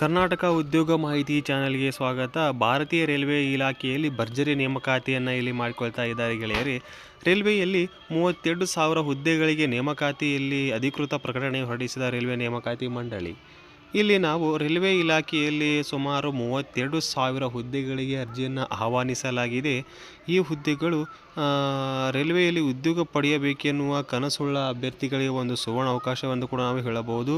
ಕರ್ನಾಟಕ ಉದ್ಯೋಗ ಮಾಹಿತಿ ಚಾನೆಲ್ಗೆ ಸ್ವಾಗತ. ಭಾರತೀಯ ರೈಲ್ವೆ ಇಲಾಖೆಯಲ್ಲಿ ಭರ್ಜರಿ ನೇಮಕಾತಿಯನ್ನು ಇಲ್ಲಿ ಮಾಡಿಕೊಳ್ತಾ ಇದ್ದಾರೆ ಗೆಳೆಯರಿ. ರೈಲ್ವೆಯಲ್ಲಿ ಮೂವತ್ತೆರಡು ಸಾವಿರ ಹುದ್ದೆಗಳಿಗೆ ನೇಮಕಾತಿಯಲ್ಲಿ ಅಧಿಕೃತ ಪ್ರಕಟಣೆ ಹೊರಡಿಸಿದ ರೈಲ್ವೆ ನೇಮಕಾತಿ ಮಂಡಳಿ. ಇಲ್ಲಿ ನಾವು ರೈಲ್ವೆ ಇಲಾಖೆಯಲ್ಲಿ ಸುಮಾರು ಮೂವತ್ತೆರಡು ಸಾವಿರ ಹುದ್ದೆಗಳಿಗೆ ಅರ್ಜಿಯನ್ನು ಆಹ್ವಾನಿಸಲಾಗಿದೆ. ಈ ಹುದ್ದೆಗಳು ರೈಲ್ವೆಯಲ್ಲಿ ಉದ್ಯೋಗ ಪಡೆಯಬೇಕೆನ್ನುವ ಕನಸುಳ್ಳ ಅಭ್ಯರ್ಥಿಗಳಿಗೆ ಒಂದು ಸುವರ್ಣ ಅವಕಾಶವೆಂದು ಕೂಡ ನಾವು ಹೇಳಬಹುದು.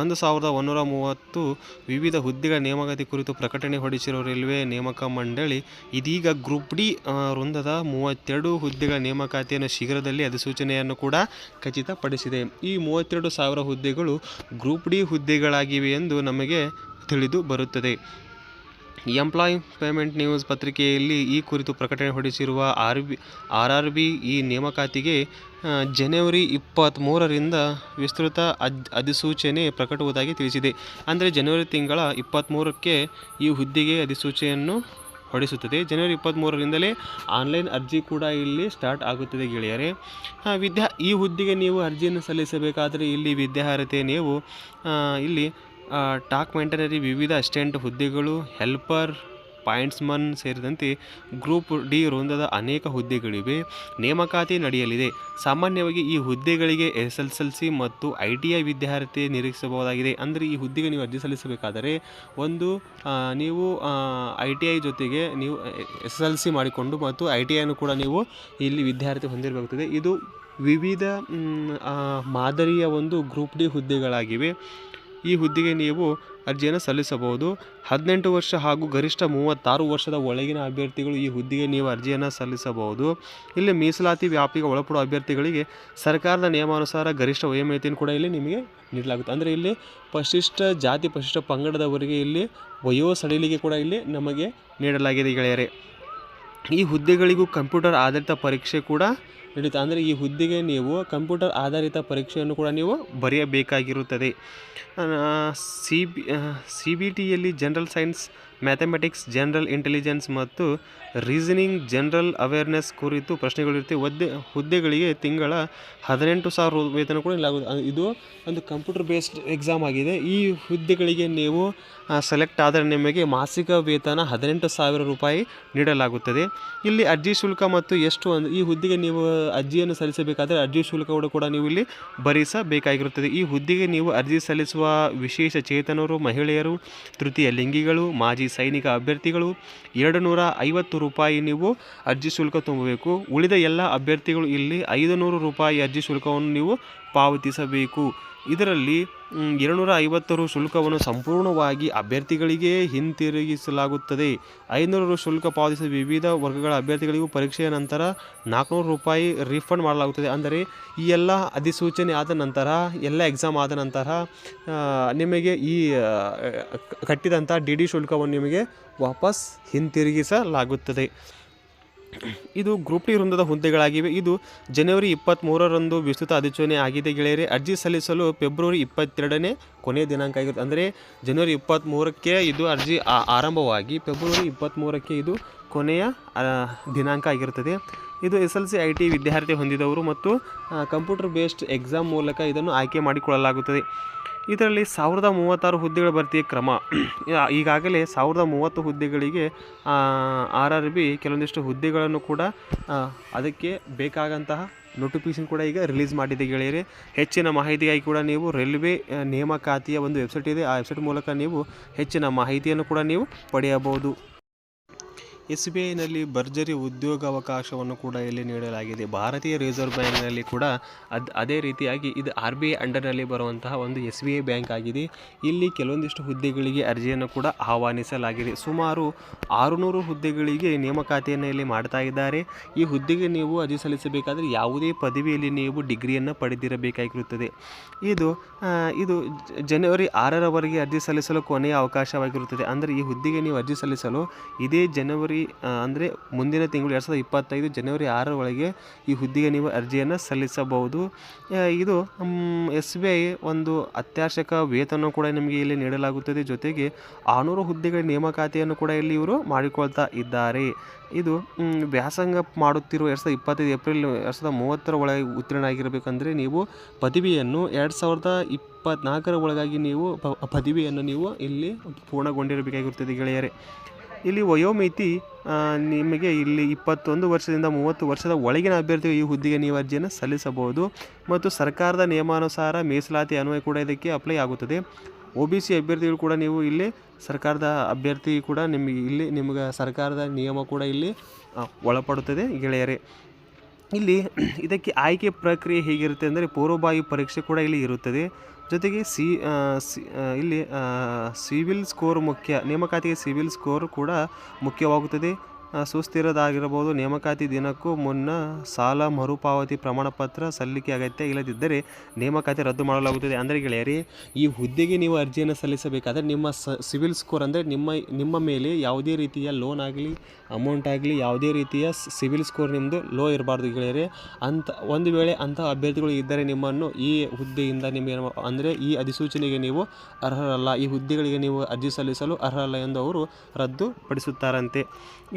ಒಂದು ಸಾವಿರದ ಒಂದೂರ ಮೂವತ್ತು ವಿವಿಧ ಹುದ್ದೆಗಳ ನೇಮಕಾತಿ ಕುರಿತು ಪ್ರಕಟಣೆ ಹೊರಡಿಸಿರುವ ರೈಲ್ವೆ ನೇಮಕ ಮಂಡಳಿ, ಇದೀಗ ಗ್ರೂಪ್ ಡಿ ವೃಂದದ ಮೂವತ್ತೆರಡು ಹುದ್ದೆಗಳ ನೇಮಕಾತಿಯನ್ನು ಶೀಘ್ರದಲ್ಲಿ ಅಧಿಸೂಚನೆಯನ್ನು ಕೂಡ ಖಚಿತಪಡಿಸಿದೆ. ಈ ಮೂವತ್ತೆರಡು ಸಾವಿರ ಹುದ್ದೆಗಳು ಗ್ರೂಪ್ ಡಿ ಹುದ್ದೆಗಳಾಗಿವೆ ಎಂದು ನಮಗೆ ತಿಳಿದು ಬರುತ್ತದೆ. ಎಂಪ್ಲಾಯ್ ಪೇಮೆಂಟ್ ನ್ಯೂಸ್ ಪತ್ರಿಕೆಯಲ್ಲಿ ಈ ಕುರಿತು ಪ್ರಕಟಣೆ ಹೊರಡಿಸಿರುವ R B R R B ಈ ನೇಮಕಾತಿಗೆ ಜನವರಿ ಇಪ್ಪತ್ತ್ಮೂರರಿಂದ ವಿಸ್ತೃತ ಅಧಿಸೂಚನೆ ಪ್ರಕಟುವುದಾಗಿ ತಿಳಿಸಿದೆ. ಅಂದರೆ ಜನವರಿ ತಿಂಗಳ ಇಪ್ಪತ್ತ್ಮೂರಕ್ಕೆ ಈ ಹುದ್ದೆಗೆ ಅಧಿಸೂಚನೆಯನ್ನು ಹೊರಡಿಸುತ್ತದೆ. ಜನವರಿ ಇಪ್ಪತ್ತ್ಮೂರರಿಂದಲೇ ಆನ್ಲೈನ್ ಅರ್ಜಿ ಕೂಡ ಇಲ್ಲಿ ಸ್ಟಾರ್ಟ್ ಆಗುತ್ತದೆ ಗೆಳೆಯರೆ. ವಿದ್ಯಾ, ಈ ಹುದ್ದೆಗೆ ನೀವು ಅರ್ಜಿಯನ್ನು ಸಲ್ಲಿಸಬೇಕಾದರೆ ಇಲ್ಲಿ ವಿದ್ಯಾರ್ಹತೆ ನೀವು ಇಲ್ಲಿ ಟಾಕ್ ಮೆಂಟನರಿ ವಿವಿಧ ಅಸ್ಟೆಂಟ್ ಹುದ್ದೆಗಳು, ಹೆಲ್ಪರ್, ಪಾಯಿಂಟ್ಸ್ಮನ್ ಸೇರಿದಂತೆ ಗ್ರೂಪ್ ಡಿ ವೃಂದದ ಅನೇಕ ಹುದ್ದೆಗಳಿವೆ. ನೇಮಕಾತಿ ನಡೆಯಲಿದೆ. ಸಾಮಾನ್ಯವಾಗಿ ಈ ಹುದ್ದೆಗಳಿಗೆ ಎಸ್ ಎಲ್ ಎಲ್ ಸಿ ಮತ್ತು ಐ ಟಿ ಐ ವಿದ್ಯಾರ್ಥಿ ನಿರೀಕ್ಷಿಸಬಹುದಾಗಿದೆ. ಅಂದರೆ ಈ ಹುದ್ದೆಗೆ ನೀವು ಅರ್ಜಿ ಸಲ್ಲಿಸಬೇಕಾದರೆ ಒಂದು ನೀವು ಐ ಟಿ ಐ ಜೊತೆಗೆ ನೀವು ಎಸ್ ಎಲ್ ಸಿ ಮಾಡಿಕೊಂಡು ಮತ್ತು ಐ ಟಿ ಐನು ಕೂಡ ನೀವು ಇಲ್ಲಿ ವಿದ್ಯಾರ್ಥಿ ಹೊಂದಿರಬೇಕಾಗುತ್ತದೆ ಇದು ವಿವಿಧ ಮಾದರಿಯ ಒಂದು ಗ್ರೂಪ್ ಡಿ ಹುದ್ದೆಗಳಾಗಿವೆ. ಈ ಹುದ್ದೆಗೆ ನೀವು ಅರ್ಜಿಯನ್ನು ಸಲ್ಲಿಸಬಹುದು. ಹದಿನೆಂಟು ವರ್ಷ ಹಾಗೂ ಗರಿಷ್ಠ ಮೂವತ್ತಾರು ವರ್ಷದ ಒಳಗಿನ ಅಭ್ಯರ್ಥಿಗಳು ಈ ಹುದ್ದೆಗೆ ನೀವು ಅರ್ಜಿಯನ್ನು ಸಲ್ಲಿಸಬಹುದು. ಇಲ್ಲಿ ಮೀಸಲಾತಿ ವ್ಯಾಪ್ತಿಗೆ ಒಳಪಡುವ ಅಭ್ಯರ್ಥಿಗಳಿಗೆ ಸರ್ಕಾರದ ನಿಯಮಾನುಸಾರ ಗರಿಷ್ಠ ವಯೋಮಿತಿಯನ್ನು ಕೂಡ ಇಲ್ಲಿ ನಿಮಗೆ ನೀಡಲಾಗುತ್ತೆ. ಅಂದರೆ ಇಲ್ಲಿ ಪರಿಶಿಷ್ಟ ಜಾತಿ, ಪರಿಶಿಷ್ಟ ಪಂಗಡದವರಿಗೆ ಇಲ್ಲಿ ವಯೋ ಸಡಿಲಿಗೆ ಕೂಡ ಇಲ್ಲಿ ನಮಗೆ ನೀಡಲಾಗಿದೆ ಗೆಳೆಯರೆ. ಈ ಹುದ್ದೆಗಳಿಗೂ ಕಂಪ್ಯೂಟರ್ ಆಧಾರಿತ ಪರೀಕ್ಷೆ ಕೂಡ ನಡೀತಾ ಅಂದರೆ ಈ ಹುದ್ದೆಗೆ ನೀವು ಕಂಪ್ಯೂಟರ್ ಆಧಾರಿತ ಪರೀಕ್ಷೆಯನ್ನು ಕೂಡ ನೀವು ಬರೆಯಬೇಕಾಗಿರುತ್ತದೆ. C B C B ಟಿಯಲ್ಲಿ general science mathematics, general intelligence ಮತ್ತು ರೀಸನಿಂಗ್ ಜನರಲ್ ಅವೇರ್ನೆಸ್ ಕುರಿತು ಪ್ರಶ್ನೆಗಳಿರುತ್ತೆ ಹುದ್ದೆ ಹುದ್ದೆಗಳಿಗೆ ತಿಂಗಳ ಹದಿನೆಂಟು ಸಾವಿರ ವೇತನ ಕೂಡ ಇಲ್ಲಾಗುತ್ತೆ ಇದು ಒಂದು ಕಂಪ್ಯೂಟರ್ ಬೇಸ್ಡ್ ಎಕ್ಸಾಮ್ ಆಗಿದೆ. ಈ ಹುದ್ದೆಗಳಿಗೆ ನೀವು ಸೆಲೆಕ್ಟ್ ಆದರೆ ನಿಮಗೆ ಮಾಸಿಕ ವೇತನ ಹದಿನೆಂಟು ಸಾವಿರ ರೂಪಾಯಿ ನೀಡಲಾಗುತ್ತದೆ. ಇಲ್ಲಿ ಅರ್ಜಿ ಶುಲ್ಕ ಮತ್ತು ಎಷ್ಟು ಒಂದು ಈ ಹುದ್ದೆಗೆ ನೀವು ಅರ್ಜಿಯನ್ನು ಸಲ್ಲಿಸಬೇಕಾದರೆ ಅರ್ಜಿ ಶುಲ್ಕ ಕೂಡ ನೀವು ಇಲ್ಲಿ ಭರಿಸಬೇಕಾಗಿರುತ್ತದೆ. ಈ ಹುದ್ದೆಗೆ ನೀವು ಅರ್ಜಿ ಸಲ್ಲಿಸುವ ವಿಶೇಷ ಚೇತನರು, ಮಹಿಳೆಯರು, ತೃತೀಯ ಲಿಂಗಿಗಳು, ಮಾಜಿ ಸೈನಿಕ ಅಭ್ಯರ್ಥಿಗಳು ಎರಡು ನೂರ ಐವತ್ತು ರೂಪಾಯಿ ನೀವು ಅರ್ಜಿ ಶುಲ್ಕ ತುಂಬಬೇಕು. ಉಳಿದ ಎಲ್ಲ ಅಭ್ಯರ್ಥಿಗಳು ಇಲ್ಲಿ ಐದು ನೂರು ರೂಪಾಯಿ ಅರ್ಜಿ ಶುಲ್ಕವನ್ನು ನೀವು ಪಾವತಿಸಬೇಕು. ಇದರಲ್ಲಿ ಇರುನೂರ ಐವತ್ತು ರು ಶುಲ್ಕವನ್ನು ಸಂಪೂರ್ಣವಾಗಿ ಅಭ್ಯರ್ಥಿಗಳಿಗೆ ಹಿಂತಿರುಗಿಸಲಾಗುತ್ತದೆ. ಐನೂರು ರು ಶುಲ್ಕ ಪಾವತಿಸಿದ ವಿವಿಧ ವರ್ಗಗಳ ಅಭ್ಯರ್ಥಿಗಳಿಗೂ ಪರೀಕ್ಷೆಯ ನಂತರ ನಾಲ್ಕುನೂರು ರೂಪಾಯಿ ರೀಫಂಡ್ ಮಾಡಲಾಗುತ್ತದೆ. ಅಂದರೆ, ಈ ಎಲ್ಲ ಅಧಿಸೂಚನೆ ಆದ ನಂತರ, ಎಲ್ಲ ಎಕ್ಸಾಮ್ ಆದ ನಂತರ ನಿಮಗೆ ಈ ಕಟ್ಟಿದಂಥ ಡಿ ಡಿ ಶುಲ್ಕವನ್ನು ನಿಮಗೆ ವಾಪಸ್ ಹಿಂತಿರುಗಿಸಲಾಗುತ್ತದೆ. ಇದು ಗ್ರೂಪ್ ಡಿ ವೃಂದದ ಹುದ್ದೆಗಳಾಗಿವೆ. ಇದು ಜನವರಿ ಇಪ್ಪತ್ತ್ಮೂರರಂದು ವಿಸ್ತೃತ ಅಧಿಸೂಚನೆ ಆಗಿದೆ ಗೆಳೆಯರೆ. ಅರ್ಜಿ ಸಲ್ಲಿಸಲು ಫೆಬ್ರವರಿ ಇಪ್ಪತ್ತೆರಡನೇ ಕೊನೆಯ ದಿನಾಂಕ ಆಗಿರುತ್ತೆ. ಅಂದರೆ ಜನವರಿ ಇಪ್ಪತ್ತ್ಮೂರಕ್ಕೆ ಇದು ಅರ್ಜಿ ಆರಂಭವಾಗಿ ಫೆಬ್ರವರಿ ಇಪ್ಪತ್ತ್ಮೂರಕ್ಕೆ ಇದು ಕೊನೆಯ ದಿನಾಂಕ ಆಗಿರುತ್ತದೆ. ಇದು S L C I T ವಿದ್ಯಾರ್ಥಿ ಹೊಂದಿದವರು ಮತ್ತು ಕಂಪ್ಯೂಟರ್ ಬೇಸ್ಡ್ ಎಕ್ಸಾಮ್ ಮೂಲಕ ಇದನ್ನು ಆಯ್ಕೆ ಮಾಡಿಕೊಳ್ಳಲಾಗುತ್ತದೆ. ಇದರಲ್ಲಿ ಸಾವಿರದ ಮೂವತ್ತಾರು ಹುದ್ದೆಗಳ ಭರ್ತಿಯ ಕ್ರಮ. ಈಗಾಗಲೇ ಸಾವಿರದ ಮೂವತ್ತು ಹುದ್ದೆಗಳಿಗೆ ಆರ್ ಆರ್ ಬಿ ಕೆಲವೊಂದಿಷ್ಟು ಹುದ್ದೆಗಳನ್ನು ಕೂಡ ಅದಕ್ಕೆ ಬೇಕಾದಂತಹ ನೋಟಿಫಿಕೇಶನ್ ಕೂಡ ಈಗ ರಿಲೀಸ್ ಮಾಡಿದೆ ಗೆಳೆಯರೆ. ಹೆಚ್ಚಿನ ಮಾಹಿತಿಗಾಗಿ ಕೂಡ ನೀವು ರೈಲ್ವೆ ನೇಮಕಾತಿಯ ಒಂದು ವೆಬ್ಸೈಟ್ ಇದೆ. ಆ ವೆಬ್ಸೈಟ್ ಮೂಲಕ ನೀವು ಹೆಚ್ಚಿನ ಮಾಹಿತಿಯನ್ನು ಕೂಡ ನೀವು ಪಡೆಯಬಹುದು. ಎಸ್ ಬಿ ಐನಲ್ಲಿ ಭರ್ಜರಿ ಉದ್ಯೋಗಾವಕಾಶವನ್ನು ಕೂಡ ಇಲ್ಲಿ ನೀಡಲಾಗಿದೆ. ಭಾರತೀಯ ರಿಸರ್ವ್ ಬ್ಯಾಂಕ್ನಲ್ಲಿ ಕೂಡ ಅದು, ಅದೇ ರೀತಿಯಾಗಿ ಇದು ಆರ್ ಬಿ ಐ ಅಂಡರ್ನಲ್ಲಿ ಬರುವಂತಹ ಒಂದು ಎಸ್ ಬಿ ಐ ಬ್ಯಾಂಕ್ ಆಗಿದೆ. ಇಲ್ಲಿ ಕೆಲವೊಂದಿಷ್ಟು ಹುದ್ದೆಗಳಿಗೆ ಅರ್ಜಿಯನ್ನು ಕೂಡ ಆಹ್ವಾನಿಸಲಾಗಿದೆ. ಸುಮಾರು ಆರುನೂರು ಹುದ್ದೆಗಳಿಗೆ ನೇಮಕಾತಿಯನ್ನು ಇಲ್ಲಿ ಮಾಡ್ತಾ ಇದ್ದಾರೆ. ಈ ಹುದ್ದೆಗೆ ನೀವು ಅರ್ಜಿ ಸಲ್ಲಿಸಬೇಕಾದರೆ ಯಾವುದೇ ಪದವಿಯಲ್ಲಿ ನೀವು ಡಿಗ್ರಿಯನ್ನು ಪಡೆದಿರಬೇಕಾಗಿರುತ್ತದೆ. ಇದು ಇದು ಜನವರಿ ಆರರವರೆಗೆ ಅರ್ಜಿ ಸಲ್ಲಿಸಲು ಕೊನೆಯ ಅವಕಾಶವಾಗಿರುತ್ತದೆ. ಅಂದರೆ ಈ ಹುದ್ದೆಗೆ ನೀವು ಅರ್ಜಿ ಸಲ್ಲಿಸಲು ಇದೇ ಜನವರಿ ಜನವರಿ ಅಂದರೆ ಮುಂದಿನ ತಿಂಗಳು ಎರಡು ಸಾವಿರದ ಇಪ್ಪತ್ತೈದು ಜನವರಿ ಆರರ ಒಳಗೆ ಈ ಹುದ್ದೆಗೆ ನೀವು ಅರ್ಜಿಯನ್ನು ಸಲ್ಲಿಸಬಹುದು. ಇದು ಎಸ್ ಬಿ ಐ ಒಂದು ಅತ್ಯಾಶಕ ವೇತನ ಕೂಡ ನಿಮಗೆ ಇಲ್ಲಿ ನೀಡಲಾಗುತ್ತದೆ. ಜೊತೆಗೆ ಆರುನೂರು ಹುದ್ದೆಗಳ ನೇಮಕಾತಿಯನ್ನು ಕೂಡ ಇಲ್ಲಿ ಇವರು ಮಾಡಿಕೊಳ್ತಾ ಇದ್ದಾರೆ. ಇದು ವ್ಯಾಸಂಗ ಮಾಡುತ್ತಿರುವ ಎರಡು ಸಾವಿರದ ಇಪ್ಪತ್ತೈದು ಏಪ್ರಿಲ್, ಎರಡು ಸಾವಿರದ ಮೂವತ್ತರ ಒಳಗೆ ಉತ್ತೀರ್ಣ ಆಗಿರಬೇಕಂದ್ರೆ ನೀವು ಪದವಿಯನ್ನು ಎರಡು ಸಾವಿರದ ಇಪ್ಪತ್ನಾಲ್ಕರ ಒಳಗಾಗಿ ನೀವು ಪದವಿಯನ್ನು ನೀವು ಇಲ್ಲಿ ಪೂರ್ಣಗೊಂಡಿರಬೇಕಾಗಿರುತ್ತದೆ ಗೆಳೆಯರೇ. ಇಲ್ಲಿ ವಯೋಮಿತಿ ನಿಮಗೆ ಇಲ್ಲಿ ಇಪ್ಪತ್ತೊಂದು ವರ್ಷದಿಂದ ಮೂವತ್ತು ವರ್ಷದ ಒಳಗಿನ ಅಭ್ಯರ್ಥಿಗಳು ಈ ಹುದ್ದೆಗೆ ನೀವು ಅರ್ಜಿಯನ್ನು ಸಲ್ಲಿಸಬಹುದು. ಮತ್ತು ಸರ್ಕಾರದ ನಿಯಮಾನುಸಾರ ಮೀಸಲಾತಿ ಅನ್ವಯ ಕೂಡ ಇದಕ್ಕೆ ಅಪ್ಲೈ ಆಗುತ್ತದೆ. ಒ ಬಿ ಸಿ ಅಭ್ಯರ್ಥಿಗಳು ಕೂಡ ನೀವು ಇಲ್ಲಿ ಸರ್ಕಾರದ ಅಭ್ಯರ್ಥಿ ಕೂಡ ನಿಮಗೆ ಇಲ್ಲಿ ನಿಮಗೆ ಸರ್ಕಾರದ ನಿಯಮ ಕೂಡ ಇಲ್ಲಿ ಒಳಪಡುತ್ತದೆ ಗೆಳೆಯರೇ. ಇಲ್ಲಿ ಇದಕ್ಕೆ ಆಯ್ಕೆ ಪ್ರಕ್ರಿಯೆ ಹೇಗಿರುತ್ತೆ ಅಂದರೆ ಪೂರ್ವಭಾವಿ ಪರೀಕ್ಷೆ ಕೂಡ ಇಲ್ಲಿ ಇರುತ್ತದೆ. ಜೊತೆಗೆ ಸಿ ಇಲ್ಲಿ ಸಿವಿಲ್ ಸ್ಕೋರ್ ಮುಖ್ಯ. ನೇಮಕಾತಿಗೆ ಸಿವಿಲ್ ಸ್ಕೋರ್ ಕೂಡ ಮುಖ್ಯವಾಗುತ್ತದೆ. ಸುಸ್ಥಿರದಾಗಿರಬಹುದು. ನೇಮಕಾತಿ ದಿನಕ್ಕೂ ಮುನ್ನ ಸಾಲ ಮರುಪಾವತಿ ಪ್ರಮಾಣಪತ್ರ ಸಲ್ಲಿಕೆ ಅಗತ್ಯ ಇಲ್ಲದಿದ್ದರೆ ನೇಮಕಾತಿ ರದ್ದು ಮಾಡಲಾಗುತ್ತದೆ. ಅಂದರೆ ಗೆಳೆಯರಿ, ಈ ಹುದ್ದೆಗೆ ನೀವು ಅರ್ಜಿಯನ್ನು ಸಲ್ಲಿಸಬೇಕಾದರೆ ನಿಮ್ಮ ಸಿವಿಲ್ ಸ್ಕೋರ್ ಅಂದರೆ ನಿಮ್ಮ ನಿಮ್ಮ ಮೇಲೆ ಯಾವುದೇ ರೀತಿಯ ಲೋನ್ ಆಗಲಿ, ಅಮೌಂಟ್ ಆಗಲಿ, ಯಾವುದೇ ರೀತಿಯ ಸಿವಿಲ್ ಸ್ಕೋರ್ ನಿಮ್ಮದು ಲೋ ಇರಬಾರ್ದು ಗೆಳೆಯರಿ. ಅಂತ ಒಂದು ವೇಳೆ ಅಂಥ ಅಭ್ಯರ್ಥಿಗಳು ಇದ್ದರೆ ನಿಮ್ಮನ್ನು ಈ ಹುದ್ದೆಯಿಂದ ನಿಮಗೆ ಅಂದರೆ ಈ ಅಧಿಸೂಚನೆಗೆ ನೀವು ಅರ್ಹರಲ್ಲ. ಈ ಹುದ್ದೆಗಳಿಗೆ ನೀವು ಅರ್ಜಿ ಸಲ್ಲಿಸಲು ಅರ್ಹರಲ್ಲ ಎಂದು ಅವರು ರದ್ದುಪಡಿಸುತ್ತಾರಂತೆ.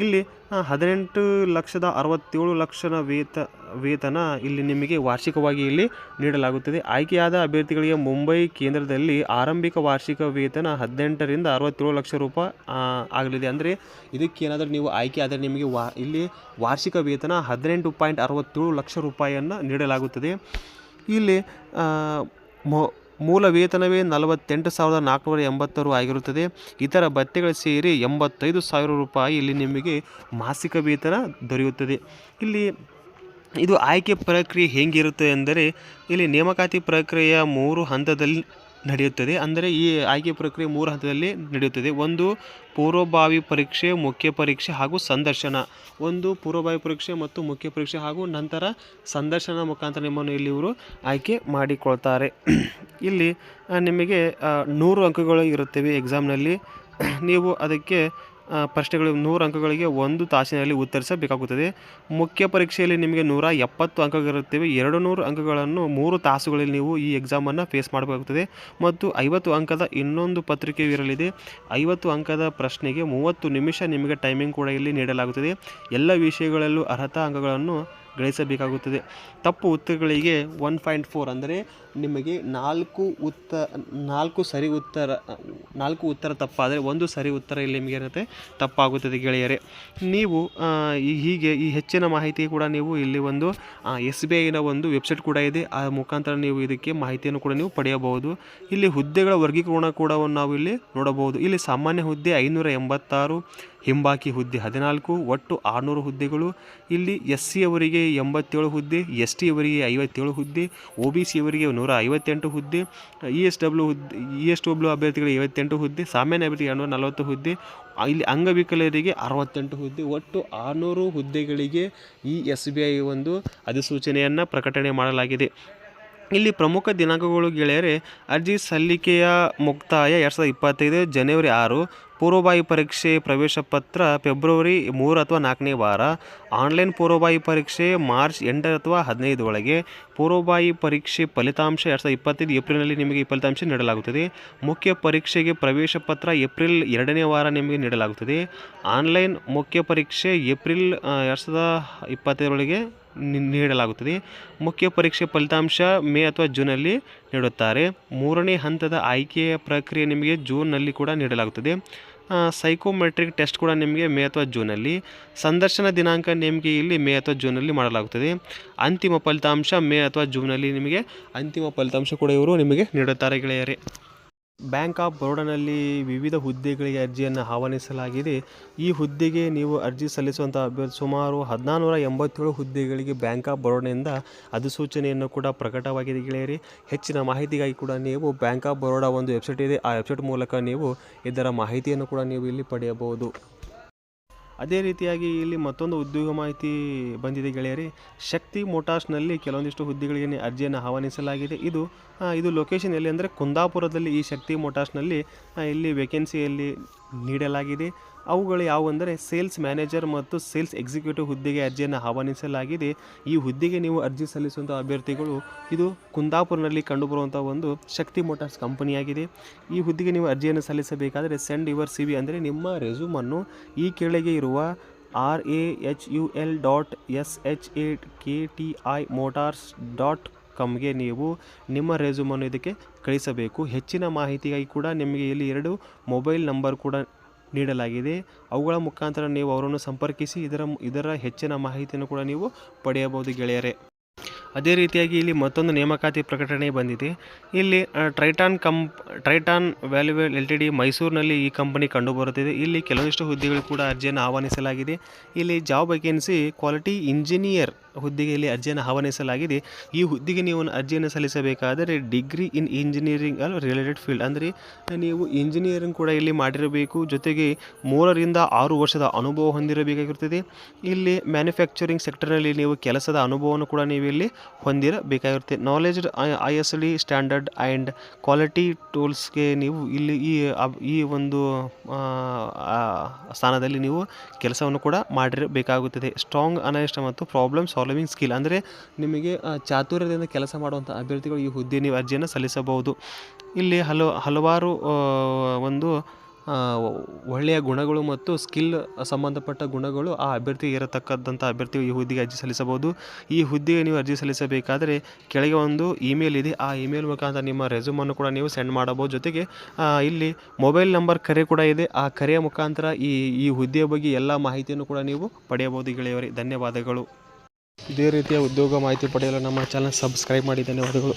ಇಲ್ಲಿ ಹದಿನೆಂಟು ಲಕ್ಷದ ಅರವತ್ತೇಳು ಲಕ್ಷದ ವೇತ, ವೇತನ ಇಲ್ಲಿ ನಿಮಗೆ ವಾರ್ಷಿಕವಾಗಿ ಇಲ್ಲಿ ನೀಡಲಾಗುತ್ತದೆ. ಆಯ್ಕೆಯಾದ ಅಭ್ಯರ್ಥಿಗಳಿಗೆ ಮುಂಬೈ ಕೇಂದ್ರದಲ್ಲಿ ಆರಂಭಿಕ ವಾರ್ಷಿಕ ವೇತನ ಹದಿನೆಂಟರಿಂದ ಅರವತ್ತೇಳು ಲಕ್ಷ ರೂಪಾಯಿ ಆಗಲಿದೆ. ಅಂದರೆ ಇದಕ್ಕೇನಾದರೂ ನೀವು ಆಯ್ಕೆ ಆದರೆ ನಿಮಗೆ ವಾ, ಇಲ್ಲಿ ವಾರ್ಷಿಕ ವೇತನ ಹದಿನೆಂಟು ಪಾಯಿಂಟ್ ಅರವತ್ತೇಳು ಲಕ್ಷ ರೂಪಾಯಿಯನ್ನು ನೀಡಲಾಗುತ್ತದೆ. ಇಲ್ಲಿ ಮೊ ಮೂಲ ವೇತನವೇ ನಲವತ್ತೆಂಟು ಸಾವಿರದ ನಾಲ್ಕುನೂರ ಎಂಬತ್ತರು ಆಗಿರುತ್ತದೆ. ಇತರ ಭತ್ಯೆಗಳು ಸೇರಿ ಎಂಬತ್ತೈದು ಸಾವಿರ ರೂಪಾಯಿ ಇಲ್ಲಿ ನಿಮಗೆ ಮಾಸಿಕ ವೇತನ ದೊರೆಯುತ್ತದೆ. ಇಲ್ಲಿ ಇದು ಆಯ್ಕೆ ಪ್ರಕ್ರಿಯೆ ಹೇಗಿರುತ್ತೆ ಎಂದರೆ ಇಲ್ಲಿ ನೇಮಕಾತಿ ಪ್ರಕ್ರಿಯೆಯ ಮೂರು ಹಂತದಲ್ಲಿ ನಡೆಯುತ್ತದೆ. ಅಂದರೆ ಈ ಆಯ್ಕೆ ಪ್ರಕ್ರಿಯೆ ಮೂರು ಹಂತದಲ್ಲಿ ನಡೆಯುತ್ತದೆ. ಒಂದು, ಪೂರ್ವಭಾವಿ ಪರೀಕ್ಷೆ, ಮುಖ್ಯ ಪರೀಕ್ಷೆ ಹಾಗೂ ಸಂದರ್ಶನ. ಒಂದು, ಪೂರ್ವಭಾವಿ ಪರೀಕ್ಷೆ ಮತ್ತು ಮುಖ್ಯ ಪರೀಕ್ಷೆ ಹಾಗೂ ನಂತರ ಸಂದರ್ಶನ ಮುಖಾಂತರ ನಿಮ್ಮನ್ನು ಇಲ್ಲಿ ಇವರು ಆಯ್ಕೆ ಮಾಡಿಕೊಳ್ತಾರೆ. ಇಲ್ಲಿ ನಿಮಗೆ ನೂರು ಅಂಕಗಳು ಇರುತ್ತವೆ ಎಕ್ಸಾಮ್ನಲ್ಲಿ ನೀವು ಅದಕ್ಕೆ ಪ್ರಶ್ನೆಗಳು ನೂರು ಅಂಕಗಳಿಗೆ ಒಂದು ತಾಸಿನಲ್ಲಿ ಉತ್ತರಿಸಬೇಕಾಗುತ್ತದೆ. ಮುಖ್ಯ ಪರೀಕ್ಷೆಯಲ್ಲಿ ನಿಮಗೆ ನೂರ ಎಪ್ಪತ್ತು ಅಂಕಗಳಿರುತ್ತವೆ. ಎರಡು ನೂರು ಅಂಕಗಳನ್ನು ಮೂರು ತಾಸುಗಳಲ್ಲಿ ನೀವು ಈ ಎಕ್ಸಾಮನ್ನು ಫೇಸ್ ಮಾಡಬೇಕಾಗುತ್ತದೆ. ಮತ್ತು ಐವತ್ತು ಅಂಕದ ಇನ್ನೊಂದು ಪತ್ರಿಕೆ ಇರಲಿದೆ ಐವತ್ತು ಅಂಕದ ಪ್ರಶ್ನೆಗೆ ಮೂವತ್ತು ನಿಮಿಷ ನಿಮಗೆ ಟೈಮಿಂಗ್ ಕೂಡ ಇಲ್ಲಿ ನೀಡಲಾಗುತ್ತದೆ. ಎಲ್ಲ ವಿಷಯಗಳಲ್ಲೂ ಅರ್ಹತಾ ಅಂಕಗಳನ್ನು ಗಳಿಸಬೇಕಾಗುತ್ತದೆ. ತಪ್ಪು ಉತ್ತರಗಳಿಗೆ ಒನ್ ಪಾಯಿಂಟ್ ಫೋರ್ ಅಂದರೆ ನಿಮಗೆ ನಾಲ್ಕು ಉತ್ತ ನಾಲ್ಕು ಸರಿ ಉತ್ತರ, ನಾಲ್ಕು ಉತ್ತರ ತಪ್ಪಾದರೆ ಒಂದು ಸರಿ ಉತ್ತರ ಇಲ್ಲಿ ನಿಮಗೆ ಇರುತ್ತೆ. ತಪ್ಪಾಗುತ್ತದೆ ಗೆಳೆಯರೇ. ನೀವು ಹೀಗೆ ಈ ಹೆಚ್ಚಿನ ಮಾಹಿತಿ ಕೂಡ ನೀವು ಇಲ್ಲಿ ಒಂದು ಎಸ್ ಬಿ ಐನ ಒಂದು ವೆಬ್ಸೈಟ್ ಕೂಡ ಇದೆ. ಆ ಮುಖಾಂತರ ನೀವು ಇದಕ್ಕೆ ಮಾಹಿತಿಯನ್ನು ಕೂಡ ನೀವು ಪಡೆಯಬಹುದು. ಇಲ್ಲಿ ಹುದ್ದೆಗಳ ವರ್ಗೀಕರಣ ಕೂಡ ನಾವು ಇಲ್ಲಿ ನೋಡಬಹುದು. ಇಲ್ಲಿ ಸಾಮಾನ್ಯ ಹುದ್ದೆ ಐನೂರ ಎಂಬತ್ತಾರು ಹಿಂಬಾಕಿ ಹುದ್ದೆ ಹದಿನಾಲ್ಕು, ಒಟ್ಟು ಆರುನೂರು ಹುದ್ದೆಗಳು. ಇಲ್ಲಿ ಎಸ್ ಸಿ ಅವರಿಗೆ ಎಂಬತ್ತೇಳು ಹುದ್ದೆ ಎಸ್ ಟಿ ಅವರಿಗೆ ಐವತ್ತೇಳು ಹುದ್ದೆ ಒ ಬಿ ಸಿ ಅವರಿಗೆ ನೂರ ಐವತ್ತೆಂಟು ಹುದ್ದೆ, ಇ ಎಸ್ ಡಬ್ಲ್ಯೂ ಹುದ್ದೆ ಇ ಎಸ್ ಡಬ್ಲ್ಯೂ ಅಭ್ಯರ್ಥಿಗಳಿಗೆ ಐವತ್ತೆಂಟು ಹುದ್ದೆ, ಸಾಮಾನ್ಯ ಅಭ್ಯರ್ಥಿಗೆ ಎರಡುನೂರ ನಲವತ್ತು ಹುದ್ದೆ, ಇಲ್ಲಿ ಅಂಗವಿಕಲರಿಗೆ ಅರವತ್ತೆಂಟು ಹುದ್ದೆ, ಒಟ್ಟು ಆರುನೂರು ಹುದ್ದೆಗಳಿಗೆ ಈ ಎಸ್ ಬಿ ಐ ಒಂದು ಅಧಿಸೂಚನೆಯನ್ನು ಪ್ರಕಟಣೆ ಮಾಡಲಾಗಿದೆ. ಇಲ್ಲಿ ಪ್ರಮುಖ ದಿನಾಂಕಗಳು ಗೆಳೆಯರೆ, ಅರ್ಜಿ ಸಲ್ಲಿಕೆಯ ಮುಕ್ತಾಯ ಎರಡು ಸಾವಿರದ ಇಪ್ಪತ್ತೈದು, ಜನವರಿ ಆರು ಪೂರ್ವಭಾವಿ ಪರೀಕ್ಷೆ ಪ್ರವೇಶ ಪತ್ರ ಫೆಬ್ರವರಿ ಮೂರು ಅಥವಾ ನಾಲ್ಕನೇ ವಾರ, ಆನ್ಲೈನ್ ಪೂರ್ವಭಾವಿ ಪರೀಕ್ಷೆ ಮಾರ್ಚ್ ಎಂಟು ಅಥವಾ ಹದಿನೈದು ಒಳಗೆ. ಪೂರ್ವಭಾವಿ ಪರೀಕ್ಷೆ ಫಲಿತಾಂಶ ಎರಡು ಸಾವಿರದ ಇಪ್ಪತ್ತೈದು ಏಪ್ರಿಲ್ನಲ್ಲಿ ನಿಮಗೆ ಈ ಫಲಿತಾಂಶ ನೀಡಲಾಗುತ್ತದೆ. ಮುಖ್ಯ ಪರೀಕ್ಷೆಗೆ ಪ್ರವೇಶ ಪತ್ರ ಏಪ್ರಿಲ್ ಎರಡನೇ ವಾರ ನಿಮಗೆ ನೀಡಲಾಗುತ್ತದೆ. ಆನ್ಲೈನ್ ಮುಖ್ಯ ಪರೀಕ್ಷೆ ಏಪ್ರಿಲ್ ಎರಡು ಸಾವಿರದ ಇಪ್ಪತ್ತೈದರೊಳಗೆ ನೀಡಲಾಗುತ್ತದೆ. ಮುಖ್ಯ ಪರೀಕ್ಷೆ ಫಲಿತಾಂಶ ಮೇ ಅಥವಾ ಜೂನಲ್ಲಿ ನೀಡುತ್ತಾರೆ. ಮೂರನೇ ಹಂತದ ಆಯ್ಕೆಯ ಪ್ರಕ್ರಿಯೆ ನಿಮಗೆ ಜೂನ್ನಲ್ಲಿ ಕೂಡ ನೀಡಲಾಗುತ್ತದೆ. ಸೈಕೋಮೆಟ್ರಿಕ್ ಟೆಸ್ಟ್ ಕೂಡ ನಿಮಗೆ ಮೇ ಅಥವಾ ಜೂನಲ್ಲಿ ಸಂದರ್ಶನ ದಿನಾಂಕ ನಿಮಗೆ ಇಲ್ಲಿ ಮೇ ಅಥವಾ ಜೂನಲ್ಲಿ ಮಾಡಲಾಗುತ್ತದೆ. ಅಂತಿಮ ಫಲಿತಾಂಶ ಮೇ ಅಥವಾ ಜೂನಲ್ಲಿ ನಿಮಗೆ ಅಂತಿಮ ಫಲಿತಾಂಶ ಕೂಡ ಇವರು ನಿಮಗೆ ನೀಡುತ್ತಾರೆ ಗೆಳೆಯರೇ. ಬ್ಯಾಂಕ್ ಆಫ್ ಬರೋಡಾನಲ್ಲಿ ವಿವಿಧ ಹುದ್ದೆಗಳಿಗೆ ಅರ್ಜಿಯನ್ನು ಆಹ್ವಾನಿಸಲಾಗಿದೆ. ಈ ಹುದ್ದೆಗೆ ನೀವು ಅರ್ಜಿ ಸಲ್ಲಿಸುವಂಥ ಸುಮಾರು ಹದಿನಾರುನೂರ ಎಂಬತ್ತೇಳು ಹುದ್ದೆಗಳಿಗೆ ಬ್ಯಾಂಕ್ ಆಫ್ ಬರೋಡಾದಿಂದ ಅಧಿಸೂಚನೆಯನ್ನು ಕೂಡ ಪ್ರಕಟವಾಗಿದೆ ಗೆಳೆಯರಿ. ಹೆಚ್ಚಿನ ಮಾಹಿತಿಗಾಗಿ ಕೂಡ ನೀವು ಬ್ಯಾಂಕ್ ಆಫ್ ಬರೋಡಾ ಒಂದು ವೆಬ್ಸೈಟ್ ಇದೆ. ಆ ವೆಬ್ಸೈಟ್ ಮೂಲಕ ನೀವು ಇದರ ಮಾಹಿತಿಯನ್ನು ಕೂಡ ನೀವು ಇಲ್ಲಿ ಪಡೆಯಬಹುದು. ಅದೇ ರೀತಿಯಾಗಿ ಇಲ್ಲಿ ಮತ್ತೊಂದು ಉದ್ಯೋಗ ಮಾಹಿತಿ ಬಂದಿದೆ ಗೆಳೆಯರಿ. ಶಕ್ತಿ ಮೋಟಾರ್ಸ್ನಲ್ಲಿ ಕೆಲವೊಂದಿಷ್ಟು ಹುದ್ದೆಗಳಿಗೆ ಅರ್ಜಿಯನ್ನು ಆಹ್ವಾನಿಸಲಾಗಿದೆ. ಇದು ಇದು ಲೊಕೇಶನ್ ಎಲ್ಲಿ ಅಂದರೆ ಕುಂದಾಪುರದಲ್ಲಿ ಈ ಶಕ್ತಿ ಮೋಟಾರ್ಸ್ನಲ್ಲಿ ಇಲ್ಲಿ ವೇಕೆನ್ಸಿಯಲ್ಲಿ ನೀಡಲಾಗಿದೆ. ಅವುಗಳು ಯಾವುವೆಂದರೆ ಸೇಲ್ಸ್ ಮ್ಯಾನೇಜರ್ ಮತ್ತು ಸೇಲ್ಸ್ ಎಕ್ಸಿಕ್ಯೂಟಿವ್ ಹುದ್ದೆಗೆ ಅರ್ಜಿಯನ್ನು ಆಹ್ವಾನಿಸಲಾಗಿದೆ. ಈ ಹುದ್ದೆಗೆ ನೀವು ಅರ್ಜಿ ಸಲ್ಲಿಸುವಂಥ ಅಭ್ಯರ್ಥಿಗಳು ಇದು ಕುಂದಾಪುರನಲ್ಲಿ ಕಂಡುಬರುವಂಥ ಒಂದು ಶಕ್ತಿ ಮೋಟಾರ್ಸ್ ಕಂಪನಿಯಾಗಿದೆ. ಈ ಹುದ್ದೆಗೆ ನೀವು ಅರ್ಜಿಯನ್ನು ಸಲ್ಲಿಸಬೇಕಾದರೆ ಸೆಂಡ್ ಯುವರ್ ಸಿ ವಿ ಅಂದರೆ ನಿಮ್ಮ ರೆಸ್ಯೂಮನ್ನು ಈ ಕೆಳಗೆ ಇರುವ R A H U L dot S H A K T I motors dot ಕಮ್ಗೆ ನೀವು ನಿಮ್ಮ ರೆಸ್ಯೂಮನ್ನು ಇದಕ್ಕೆ ಕಳಿಸಬೇಕು. ಹೆಚ್ಚಿನ ಮಾಹಿತಿಗಾಗಿ ಕೂಡ ನಿಮಗೆ ಇಲ್ಲಿ ಎರಡು ಮೊಬೈಲ್ ನಂಬರ್ ಕೂಡ ನೀಡಲಾಗಿದೆ. ಅವುಗಳ ಮುಖಾಂತರ ನೀವು ಅವರನ್ನು ಸಂಪರ್ಕಿಸಿ ಇದರ ಇದರ ಹೆಚ್ಚಿನ ಮಾಹಿತಿಯನ್ನು ಕೂಡ ನೀವು ಪಡೆಯಬಹುದು ಗೆಳೆಯರೇ. ಅದೇ ರೀತಿಯಾಗಿ ಇಲ್ಲಿ ಮತ್ತೊಂದು ನೇಮಕಾತಿ ಪ್ರಕಟಣೆ ಬಂದಿದೆ. ಇಲ್ಲಿ Triton comp, Triton valuable L T D ಮೈಸೂರಿನಲ್ಲಿ ಈ ಕಂಪನಿ ಕಂಡುಬರುತ್ತಿದೆ. ಇಲ್ಲಿ ಕೆಲವಿಷ್ಟು ಹುದ್ದೆಗಳು ಕೂಡ ಅರ್ಜಿಯನ್ನು ಆಹ್ವಾನಿಸಲಾಗಿದೆ. ಇಲ್ಲಿ ಜಾಬ್ ವೇಕೆನ್ಸಿ ಕ್ವಾಲಿಟಿ ಇಂಜಿನಿಯರ್ ಹುದ್ದೆಗೆ ಇಲ್ಲಿ ಅರ್ಜಿಯನ್ನು ಆಹ್ವಾನಿಸಲಾಗಿದೆ. ಈ ಹುದ್ದೆಗೆ ನೀವು ಅರ್ಜಿಯನ್ನು ಸಲ್ಲಿಸಬೇಕಾದರೆ degree in engineering or related field. ಅಂದರೆ ನೀವು ಇಂಜಿನಿಯರಿಂಗ್ ಕೂಡ ಇಲ್ಲಿ ಮಾಡಿರಬೇಕು. ಜೊತೆಗೆ ಮೂರರಿಂದ ಆರು ವರ್ಷದ ಅನುಭವ ಹೊಂದಿರಬೇಕಾಗಿರುತ್ತದೆ. ಇಲ್ಲಿ ಮ್ಯಾನುಫ್ಯಾಕ್ಚರಿಂಗ್ ಸೆಕ್ಟರ್ನಲ್ಲಿ ನೀವು ಕೆಲಸದ ಅನುಭವವನ್ನು ಕೂಡ ನೀವು ಇಲ್ಲಿ ಹೊಂದಿರಬೇಕಾಗಿರುತ್ತೆ. Knowledge I S D standard and quality ಟೂಲ್ಸ್ಗೆ ನೀವು ಇಲ್ಲಿ ಈ ಈ ಒಂದು ಸ್ಥಾನದಲ್ಲಿ ನೀವು ಕೆಲಸವನ್ನು ಕೂಡ ಮಾಡಿರಬೇಕಾಗುತ್ತದೆ. ಸ್ಟ್ರಾಂಗ್ ಅನಲಿಸ್ಟ್ ಮತ್ತು ಪ್ರಾಬ್ಲಮ್ ಸಾಲ್ವಿಂಗ್ ಸ್ಕಿಲ್ ಅಂದರೆ ನಿಮಗೆ ಚಾತುರ್ಯದಿಂದ ಕೆಲಸ ಮಾಡುವಂಥ ಅಭ್ಯರ್ಥಿಗಳು ಈ ಹುದ್ದೆ ನೀವು ಅರ್ಜಿಯನ್ನು ಸಲ್ಲಿಸಬಹುದು. ಇಲ್ಲಿ ಹಲವು ಹಲವಾರು ಒಂದು ಒಳ್ಳೆಯ ಗುಣಗಳು ಮತ್ತು ಸ್ಕಿಲ್ ಸಂಬಂಧಪಟ್ಟ ಗುಣಗಳು ಆ ಅಭ್ಯರ್ಥಿಗೆ ಇರತಕ್ಕಂಥ ಅಭ್ಯರ್ಥಿಗಳು ಈ ಹುದ್ದೆಗೆ ಅರ್ಜಿ ಸಲ್ಲಿಸಬಹುದು. ಈ ಹುದ್ದೆಗೆ ನೀವು ಅರ್ಜಿ ಸಲ್ಲಿಸಬೇಕಾದರೆ ಕೆಳಗೆ ಒಂದು ಇಮೇಲ್ ಇದೆ. ಆ ಇಮೇಲ್ ಮುಖಾಂತರ ನಿಮ್ಮ ರೆಸ್ಯೂಮನ್ನು ಕೂಡ ನೀವು ಸೆಂಡ್ ಮಾಡಬಹುದು. ಜೊತೆಗೆ ಇಲ್ಲಿ ಮೊಬೈಲ್ ನಂಬರ್ ಕರೆ ಕೂಡ ಇದೆ. ಆ ಕರೆಯ ಮುಖಾಂತರ ಈ ಈ ಹುದ್ದೆಯ ಬಗ್ಗೆ ಎಲ್ಲ ಮಾಹಿತಿಯನ್ನು ಕೂಡ ನೀವು ಪಡೆಯಬಹುದು ಗೆಳೆಯವರೇ ಧನ್ಯವಾದಗಳು. ಇದೇ ರೀತಿಯ ಉದ್ಯೋಗ ಮಾಹಿತಿ ಪಡೆಯಲು ನಮ್ಮ ಚಾನಲ್ ಸಬ್ಸ್ಕ್ರೈಬ್ ಮಾಡಿ ಧನ್ಯವಾದಗಳು